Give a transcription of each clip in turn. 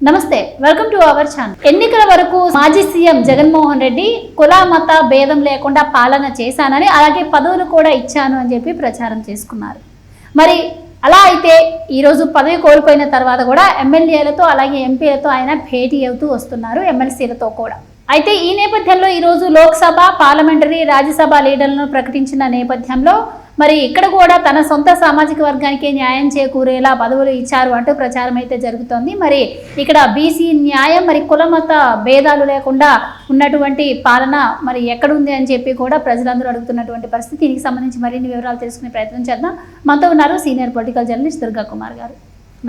నమస్తే welcome to our channel ఎన్నికల వరకు మాజీ సీఎం జగన్మోహన్ రెడ్డి కుల మత భేదం లేకుండా పాలన చేశానని అలాగే పదవులు కూడా ఇచ్చాను అని చెప్పి ప్రచారం చేసుకున్నారు. మరి అలా అయితే ఈరోజు పదవి కోల్పోయిన తర్వాత కూడా ఎమ్మెల్యేలతో అలాగే ఎంపీలతో ఆయన భేటీ అవుతూ వస్తున్నారు ఎమ్మెల్సీలతో కూడా. అయితే ఈ నేపథ్యంలో ఈరోజు లోక్సభ పార్లమెంటరీ రాజ్యసభ లీడర్లను ప్రకటించిన నేపథ్యంలో మరి ఇక్కడ కూడా తన సొంత సామాజిక వర్గానికి న్యాయం చేకూరేలా పదవులు ఇచ్చారు అంటూ ప్రచారం అయితే జరుగుతోంది. మరి ఇక్కడ బీసీ న్యాయం మరి కులమత భేదాలు లేకుండా ఉన్నటువంటి పాలన మరి ఎక్కడుంది అని చెప్పి కూడా ప్రజలందరూ అడుగుతున్నటువంటి పరిస్థితి. దీనికి సంబంధించి మరిన్ని వివరాలు తెలుసుకునే ప్రయత్నం చేద్దాం. మనతో ఉన్నారు senior political journalist Durga Kumar garu.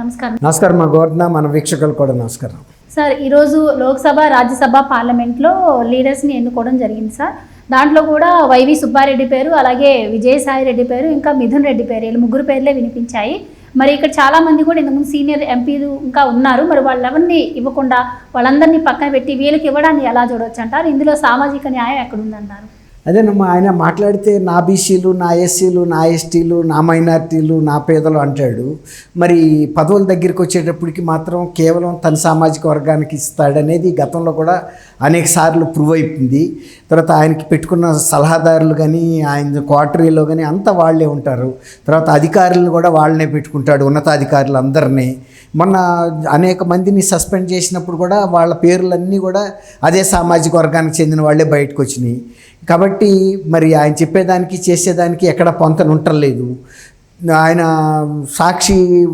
నమస్కారం. నమస్కారం మా గోవర్ధన మన వీక్షకులు కూడా నమస్కారం. సార్ ఈరోజు లోక్సభ రాజ్యసభ పార్లమెంట్లో లీడర్స్ని ఎన్నుకోవడం జరిగింది సార్. దాంట్లో కూడా వైవి సుబ్బారెడ్డి పేరు అలాగే విజయసాయి రెడ్డి పేరు ఇంకా మిథున్ రెడ్డి పేరు వీళ్ళు ముగ్గురు పేర్లే వినిపించాయి. మరి ఇక్కడ చాలా మంది కూడా ఇంతకుముందు సీనియర్ ఎంపీలు ఇంకా ఉన్నారు. మరి వాళ్ళెవరిని ఇవ్వకుండా వాళ్ళందరినీ పక్కన పెట్టి వీళ్ళకి ఇవ్వడాన్ని ఎలా చూడవచ్చు అంటారు? ఇందులో సామాజిక న్యాయం ఎక్కడుందంటారు? అదేనమ్మా ఆయన మాట్లాడితే నా బీసీలు నా ఎస్సీలు నా ఎస్టీలు నా మైనార్టీలు నా పేదలు అంటాడు. మరి పదవుల దగ్గరికి వచ్చేటప్పటికి మాత్రం కేవలం తన సామాజిక వర్గానికి ఇస్తాడనేది గతంలో కూడా అనేక సార్లు ప్రూవ్ అయిపోయింది. తర్వాత ఆయనకి పెట్టుకున్న సలహాదారులు కానీ ఆయన క్వార్టరీలో కానీ అంతా వాళ్ళే ఉంటారు. తర్వాత అధికారులను కూడా వాళ్ళనే పెట్టుకుంటాడు ఉన్నతాధికారులు అందరినీ మొన్న అనేక మందిని సస్పెండ్ చేసినప్పుడు కూడా వాళ్ళ పేర్లన్నీ కూడా అదే సామాజిక వర్గానికి చెందిన వాళ్ళే బయటకు వచ్చినాయి. కాబట్టి మరి ఆయన చెప్పేదానికి చేసేదానికి ఎక్కడ పొంతన ఉండలేదు ఆయన సాక్షి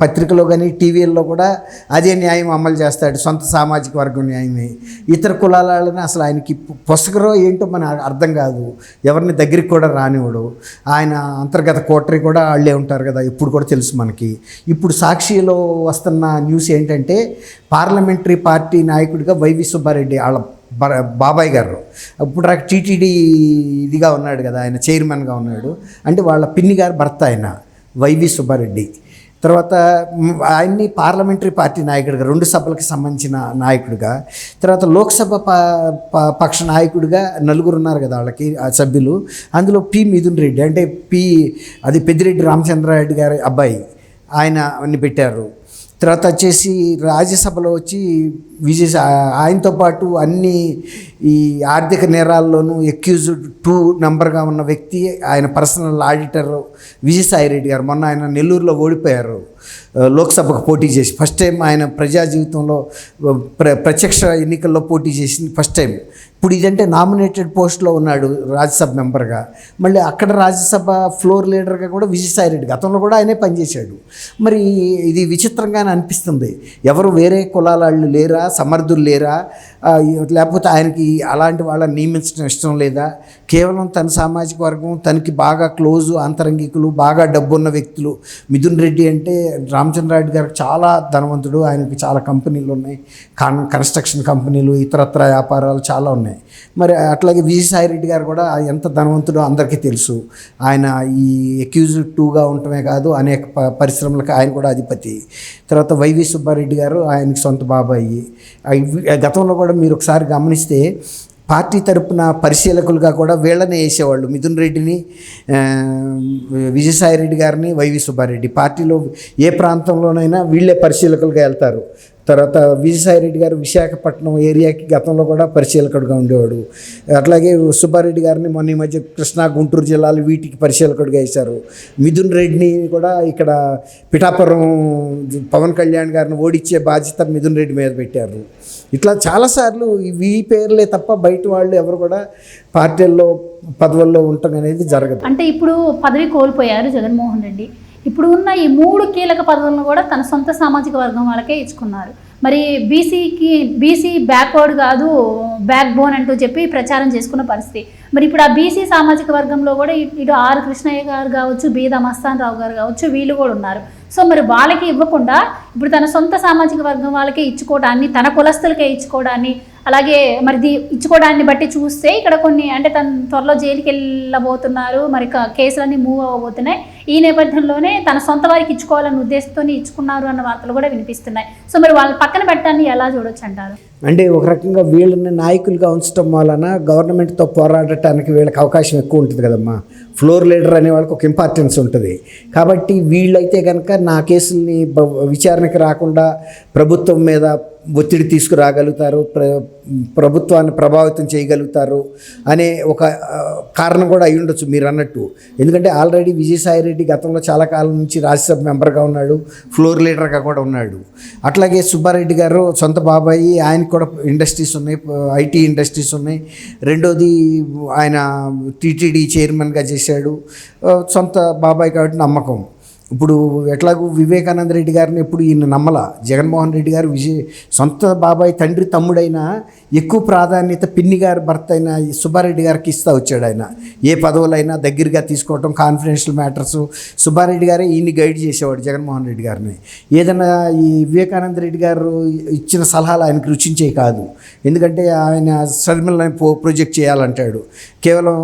పత్రికలో కానీ టీవీల్లో కూడా అదే న్యాయం అమలు చేస్తాడు సొంత సామాజిక వర్గం న్యాయమే. ఇతర కులాల అసలు ఆయనకి పుస్తకరో ఏంటో మన అర్థం కాదు. ఎవరిని దగ్గరికి కూడా రానివ్వడు. ఆయన అంతర్గత కోటరీ కూడా వాళ్ళే ఉంటారు కదా ఇప్పుడు కూడా తెలుసు మనకి. ఇప్పుడు సాక్షిలో వస్తున్న న్యూస్ ఏంటంటే పార్లమెంటరీ పార్టీ నాయకుడిగా వైవి సుబ్బారెడ్డి వాళ్ళ బాబాయ్ గారు. ఇప్పుడు నాకు టీటీడీ ఇదిగా ఉన్నాడు కదా ఆయన చైర్మన్గా ఉన్నాడు. అంటే వాళ్ళ పిన్ని గారు భర్త ఆయన వైవి సుబ్బారెడ్డి. తర్వాత ఆయన్ని పార్లమెంటరీ పార్టీ నాయకుడిగా రెండు సభలకు సంబంధించిన నాయకుడిగా తర్వాత లోక్సభ పక్ష నాయకుడిగా నలుగురు ఉన్నారు కదా వాళ్ళకి ఆ సభ్యులు. అందులో పి మిథున్ రెడ్డి అంటే పి అది పెద్దిరెడ్డి రామచంద్రారెడ్డి గారి అబ్బాయి ఆయన అన్ని పెట్టారు. తర్వాత వచ్చేసి రాజ్యసభలో వచ్చి విజయ్ ఆయనతో పాటు అన్ని ఈ ఆర్థిక నేరాల్లోనూ ఎక్యూజ్డ్ టూ నెంబర్గా ఉన్న వ్యక్తి ఆయన పర్సనల్ ఆడిటర్ విజయసాయి రెడ్డి గారు. మొన్న ఆయన నెల్లూరులో ఓడిపోయారు. లోక్సభకు పోటీ చేసి ఫస్ట్ టైం ఆయన ప్రజా జీవితంలో ప్ర ప్రత్యక్ష ఎన్నికల్లో పోటీ చేసింది ఫస్ట్ టైం ఇప్పుడు ఇదంటే నామినేటెడ్ పోస్ట్లో ఉన్నాడు రాజ్యసభ మెంబర్గా. మళ్ళీ అక్కడ రాజ్యసభ ఫ్లోర్ లీడర్గా కూడా విజయసాయి రెడ్డి గతంలో కూడా ఆయనే పనిచేశాడు. మరి ఇది విచిత్రంగానే అనిపిస్తుంది. ఎవరు వేరే కులాల వాళ్ళు లేరా సమర్థులు లేరా? లేకపోతే ఆయనకి అలాంటి వాళ్ళని నియమించడం ఇష్టం లేదా? కేవలం తన సామాజిక వర్గం తనకి బాగా క్లోజ్ అంతరంగికులు బాగా డబ్బున్న వ్యక్తులు. మిథున్ రెడ్డి అంటే రామచంద్రారెడ్డి గారికి చాలా ధనవంతుడు ఆయనకి చాలా కంపెనీలు ఉన్నాయి. కన్ కన్స్ట్రక్షన్ కంపెనీలు ఇతరత్ర వ్యాపారాలు చాలా ఉన్నాయి. మరి అట్లాగే విజయసాయి రెడ్డి గారు కూడా ఎంత ధనవంతుడో అందరికీ తెలుసు. ఆయన ఈ ఎక్యూజ్ టూగా ఉండటమే కాదు అనేక పరిశ్రమలకు ఆయన కూడా అధిపతి. తర్వాత వైవి సుబ్బారెడ్డి గారు ఆయనకి సొంత బాబాయి. గతంలో కూడా మీరు ఒకసారి గమనిస్తే పార్టీ తరపున పరిశీలకులుగా కూడా వీళ్ళనే వేసేవాళ్ళు. మిథున్ రెడ్డిని విజయసాయి రెడ్డి గారిని వైవి సుబ్బారెడ్డి. పార్టీలో ఏ ప్రాంతంలోనైనా వీళ్ళే పరిశీలకులుగా వెళ్తారు. తర్వాత విజయసాయిరెడ్డి గారు విశాఖపట్నం ఏరియాకి గతంలో కూడా పరిశీలకుడుగా ఉండేవాడు. అట్లాగే సుబ్బారెడ్డి గారిని మొన్న ఈ మధ్య కృష్ణా గుంటూరు జిల్లాలు వీటికి పరిశీలకుడుగా వేశారు. మిథున్ రెడ్డిని కూడా ఇక్కడ పిఠాపురం పవన్ కళ్యాణ్ గారిని ఓడించే బాధ్యత మిథున్ రెడ్డి మీద పెట్టారు. ఇట్లా చాలాసార్లు ఈ పేర్లే తప్ప బయట వాళ్ళు ఎవరు కూడా పార్టీల్లో పదవుల్లో ఉండటం అనేది జరగదు. అంటే ఇప్పుడు పదవి కోల్పోయారు జగన్మోహన్ రెడ్డి. ఇప్పుడు ఉన్న ఈ మూడు కీలక పదవులను కూడా తన సొంత సామాజిక వర్గం వాళ్ళకే ఇచ్చుకున్నారు. మరి బీసీకి బీసీ బ్యాక్వర్డ్ కాదు బ్యాక్ బోన్ అంటూ చెప్పి ప్రచారం చేసుకున్న పరిస్థితి. మరి ఇప్పుడు ఆ బీసీ సామాజిక వర్గంలో కూడా ఇటు ఆర్ కృష్ణయ్య గారు కావచ్చు బీద మస్తాన్ రావు గారు కావచ్చు వీళ్ళు కూడా ఉన్నారు. సో మరి వాళ్ళకి ఇవ్వకుండా ఇప్పుడు తన సొంత సామాజిక వర్గం వాళ్ళకే ఇచ్చుకోవడాన్ని తన కులస్తులకే ఇచ్చుకోవడాన్ని అలాగే మరి ది ఇచ్చుకోవడాన్ని బట్టి చూస్తే ఇక్కడ కొన్ని అంటే తను త్వరలో జైలుకి వెళ్ళబోతున్నారు మరి క- కేసులన్నీ మూవ్ అవ్వబోతున్నాయి. ఈ నేపథ్యంలోనే తన సొంత వారికి ఇచ్చుకోవాలన్న ఉద్దేశంతో ఇచ్చుకున్నారు అన్న వార్తలు కూడా వినిపిస్తున్నాయి. సో మరి వాళ్ళ పక్కన పెట్టడాన్ని ఎలా చూడొచ్చు అంటారు? అంటే ఒక రకంగా వీళ్ళని నాయకులుగా ఉంచడం వలన గవర్నమెంట్తో పోరాడటానికి వీళ్ళకి అవకాశం ఎక్కువ ఉంటుంది కదమ్మా. ఫ్లోర్ లీడర్ అనే వాళ్ళకి ఒక ఇంపార్టెన్స్ ఉంటుంది. కాబట్టి వీళ్ళైతే కనుక నా కేసుల్ని విచారణకి రాకుండా ప్రభుత్వం మీద ఒత్తిడి తీసుకురాగలుగుతారు ప్ర ప్రభుత్వాన్ని ప్రభావితం చేయగలుగుతారు అనే ఒక కారణం కూడా అయి ఉండొచ్చు మీరు అన్నట్టు. ఎందుకంటే ఆల్రెడీ విజయసాయి రెడ్డి గతంలో చాలా కాలం నుంచి రాజ్యసభ మెంబర్గా ఉన్నాడు ఫ్లోర్ లీడర్గా కూడా ఉన్నాడు. అట్లాగే సుబ్బారెడ్డి గారు సొంత బాబాయి ఆయనకు కూడా ఇండస్ట్రీస్ ఉన్నాయి ఐటీ ఇండస్ట్రీస్ ఉన్నాయి. రెండోది ఆయన టీటీడీ చైర్మన్గా చేశాడు. సొంత బాబాయ్ కాబట్టి నమ్మకం. ఇప్పుడు ఎట్లాగూ వివేకానంద రెడ్డి గారిని ఎప్పుడు ఈయన నమ్మల. జగన్మోహన్ రెడ్డి గారు విజయ్ సొంత బాబాయ్ తండ్రి తమ్ముడైనా ఎక్కువ ప్రాధాన్యత పిన్ని గారి భర్త అయిన సుబ్బారెడ్డి గారికి ఇస్తూ వచ్చాడు ఆయన. ఏ పదవులైనా దగ్గరగా తీసుకోవటం కాన్ఫిడెన్షియల్ మ్యాటర్స్ సుబ్బారెడ్డి గారే ఈయన్ని గైడ్ చేసేవాడు జగన్మోహన్ రెడ్డి గారిని. ఏదైనా ఈ వివేకానంద రెడ్డి గారు ఇచ్చిన సలహాలు ఆయనకు రుచించే కాదు. ఎందుకంటే ఆయన షర్మిలని పో ప్రొజెక్ట్ చేయాలంటాడు. కేవలం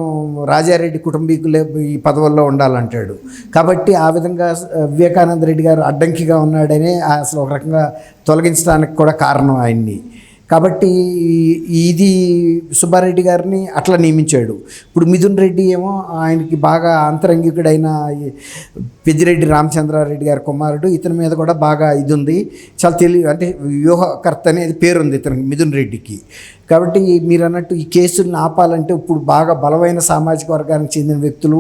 రాజారెడ్డి కుటుంబీకులే ఈ పదవుల్లో ఉండాలంటాడు. కాబట్టి ఆ విధంగా వివేకానంద రెడ్డి గారు అడ్డంకిగా ఉన్నాడనే అసలు ఒక రకంగా తొలగించడానికి కూడా కారణం ఆయన్ని. కాబట్టి ఇది సుబ్బారెడ్డి గారిని అట్లా నియమించాడు. ఇప్పుడు మిథున్ రెడ్డి ఏమో ఆయనకి బాగా అంతరంగికుడైన పెద్దిరెడ్డి రామచంద్రారెడ్డి గారి కుమారుడు. ఇతని మీద కూడా బాగా ఇది ఉంది చాలా తెలియ అంటే వ్యూహకర్త అనేది పేరుంది ఇతనికి మిథున్ రెడ్డికి. కాబట్టి మీరు అన్నట్టు ఈ కేసులను ఆపాలంటే ఇప్పుడు బాగా బలమైన సామాజిక వర్గానికి చెందిన వ్యక్తులు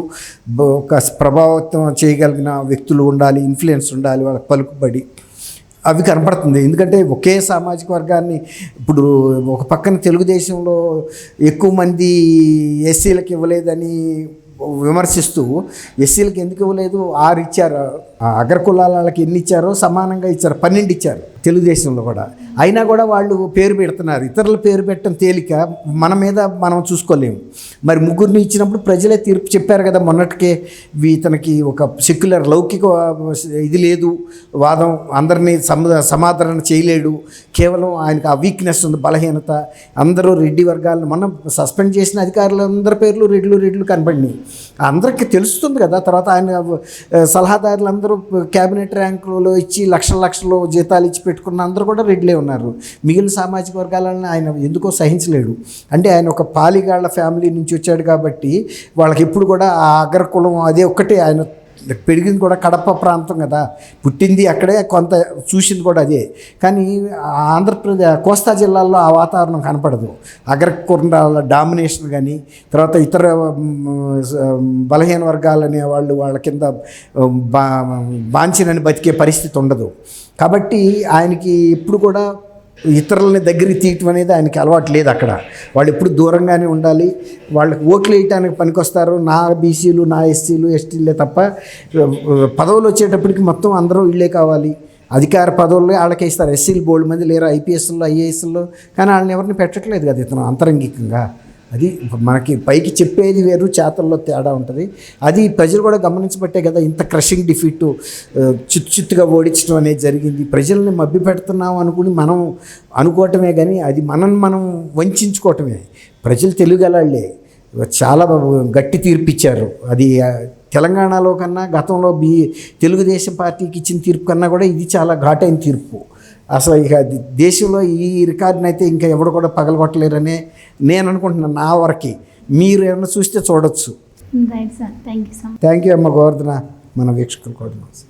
ఒక ప్రభావితం చేయగలిగిన వ్యక్తులు ఉండాలి ఇన్ఫ్లుయెన్స్ ఉండాలి వాళ్ళకి పలుకుబడి. అవి కనపడుతుంది. ఎందుకంటే ఒకే సామాజిక వర్గాన్ని ఇప్పుడు ఒక పక్కన తెలుగుదేశంలో ఎక్కువ మంది ఎస్సీలకు ఇవ్వలేదని విమర్శిస్తూ ఎస్సీలకు ఎందుకు ఇవ్వలేదు? ఆరు ఇచ్చారు ఆ వాళ్ళకి ఎన్ని ఇచ్చారో సమానంగా ఇచ్చారు. పన్నెండు ఇచ్చారు. తెలుగుదేశంలో కూడా. అయినా కూడా వాళ్ళు పేరు పెడుతున్నారు. ఇతరుల పేరు పెట్టడం తేలిక మన మీద మనం చూసుకోలేము. మరి ముగ్గురిని ఇచ్చినప్పుడు ప్రజలే తీర్పు చెప్పారు కదా మొన్నటికే. వీ- ఇతనికి ఒక సెక్యులర్ లౌకిక ఇది లేదు. వాదం అందరినీ సమ సమాధానం చేయలేడు. కేవలం ఆయనకు ఆ వీక్నెస్ ఉంది బలహీనత. అందరూ రెడ్డి వర్గాలను మనం సస్పెండ్ చేసిన అధికారులు అందరి పేర్లు రెడ్లు రెడ్లు కనపడినాయి అందరికీ తెలుస్తుంది కదా. తర్వాత ఆయన సలహాదారులందరూ క్యాబినెట్ ర్యాంకులో ఇచ్చి లక్షల లక్షలు జీతాలు ఇచ్చి పెట్టుకున్న అందరూ కూడా రెడ్లే ఉన్నారు. మిగిలిన సామాజిక వర్గాలను ఆయన ఎందుకో సహించలేడు. అంటే ఆయన ఒక పాలిగాళ్ళ ఫ్యామిలీ నుంచి వచ్చాడు కాబట్టి వాళ్ళకి ఎప్పుడు కూడా ఆ అగ్రకులం అదే ఒక్కటే ఆయన పెరిగింది కూడా కడప ప్రాంతం కదా. పుట్టింది అక్కడే కొంత చూసింది కూడా అదే. కానీ ఆంధ్రప్రదేశ్ కోస్తా జిల్లాల్లో ఆ వాతావరణం కనపడదు. అగ్రకుండాల డామినేషన్ కానీ తర్వాత ఇతర బలహీన వర్గాలు అనే వాళ్ళు వాళ్ళ కింద బా బాంచినని బతికే పరిస్థితి ఉండదు. కాబట్టి ఆయనకి ఇప్పుడు కూడా ఇతరులని దగ్గరికి తీయటం అనేది ఆయనకి అలవాటు లేదు అక్కడ. వాళ్ళు ఎప్పుడు దూరంగానే ఉండాలి. వాళ్ళకి ఓట్లు వేయటానికి పనికొస్తారు. నా బీసీలు నా ఎస్సీలు ఎస్టీలే తప్ప పదవులు వచ్చేటప్పటికి మొత్తం అందరూ ఇళ్ళే కావాలి. అధికార పదవుల్లో వాళ్ళకి ఇస్తారు. ఎస్సీలు బోల్డ్ మంది లేరు. ఐపీఎస్లో ఐఏఎస్లో. కానీ వాళ్ళని ఎవరిని పెట్టట్లేదు కదా ఇతను అంతరంగికంగా. అది మనకి పైకి చెప్పేది వేరు చేతల్లో తేడా ఉంటుంది. అది ప్రజలు కూడా గమనించబట్టే కదా ఇంత క్రషింగ్ డిఫీట్ చిత్తు చిత్తుగా ఓడించడం అనేది జరిగింది. ప్రజల్ని మబ్బి పెడుతున్నాం అనుకుని మనం అనుకోవటమే కానీ అది మనం మనం వంచుకోవటమే. ప్రజలు తెలుగలాళ్ళే. చాలా గట్టి తీర్పిచ్చారు. అది తెలంగాణలో కన్నా గతంలో బీ తెలుగుదేశం పార్టీకి ఇచ్చిన తీర్పు కన్నా కూడా ఇది చాలా ఘాటైన తీర్పు. అసలు ఇక దేశంలో ఈ రికార్డుని అయితే ఇంకా ఎవడు కూడా పగలగొట్టలేరనే నేను అనుకుంటున్నాను నా వరకు. మీరు ఏమన్నా చూస్తే చూడొచ్చు. థ్యాంక్ యూ అమ్మ గోవర్ధన. మన వీక్షకులు కూడా